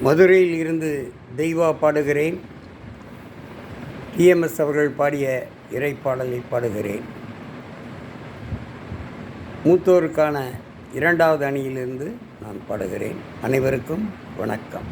மதுரையில் இருந்து தெய்வா பாடுகிறேன். டிஎம்எஸ் அவர்கள் பாடிய இறைப்பாடலை பாடுகிறேன். மூத்தோருக்கான இரண்டாவது அணியிலிருந்து நான் பாடுகிறேன். அனைவருக்கும் வணக்கம்.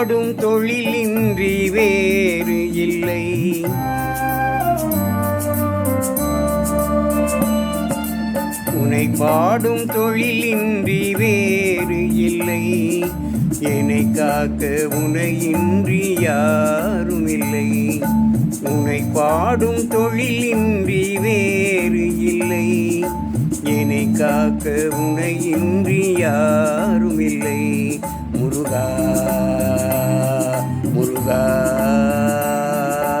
பாடும் தொழிலின்றி வேறு இல்லை. உனை பாடும் தொழிலின்றி வேறு இல்லை. என்னை காக்க உனையின்றி யாரும் இல்லை. உனை பாடும் தொழிலின்றி வேறு இல்லை. என்னை காக்க உனையின்றி யாரும் இல்லை. முருகா முருகா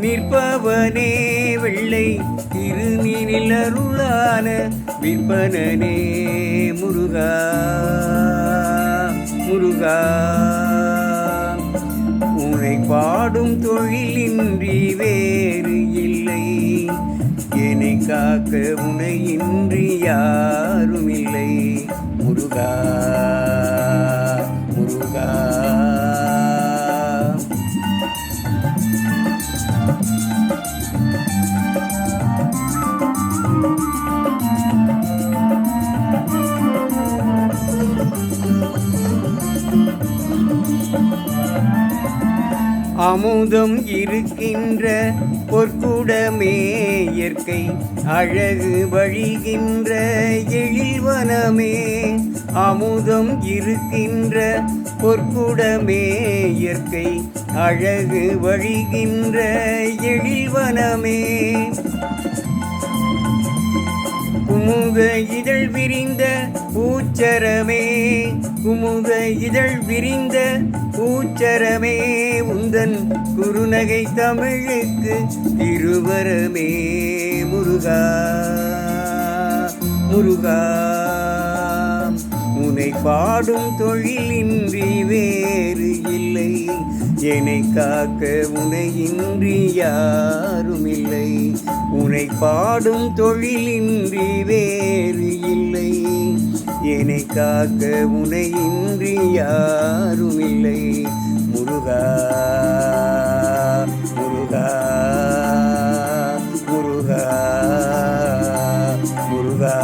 நிற்பவனே வெள்ளை திருநீனில் அருளான விற்பனனே முருகா முருகா. உனை பாடும் தொழிலின்றி வேறு இல்லை. என்னை காக்க உனையின்றி யாரும் இல்லை முருகா. அமுதம் இருக்கின்ற பொற்குடமே இயற்கை அழகு வழிகின்ற எழில்வனமே அமுதம் இருக்கின்ற பொற்குடமே இயற்கை அழகு வழிகின்ற எழில்வனமே குமுக இதழ் விரிந்த பூச்சரமே குமுக இதழ் விரிந்த பூச்சரமே உந்தன் குறுநகை தமிழுக்கு திருவரமே முருகா முருகா. உனை பாடும் தொழிலின்றி வேறு இல்லை என்னை காக்க உனையின்றி யாரும் இல்லை உனை பாடும் தொழிலின்றி வேறு இல்லை. என்னை காக்க உனையின்றி யாரும் இல்லை. முருகா முருகா முருகா முருகா.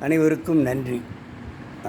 அனைவருக்கும் நன்றி.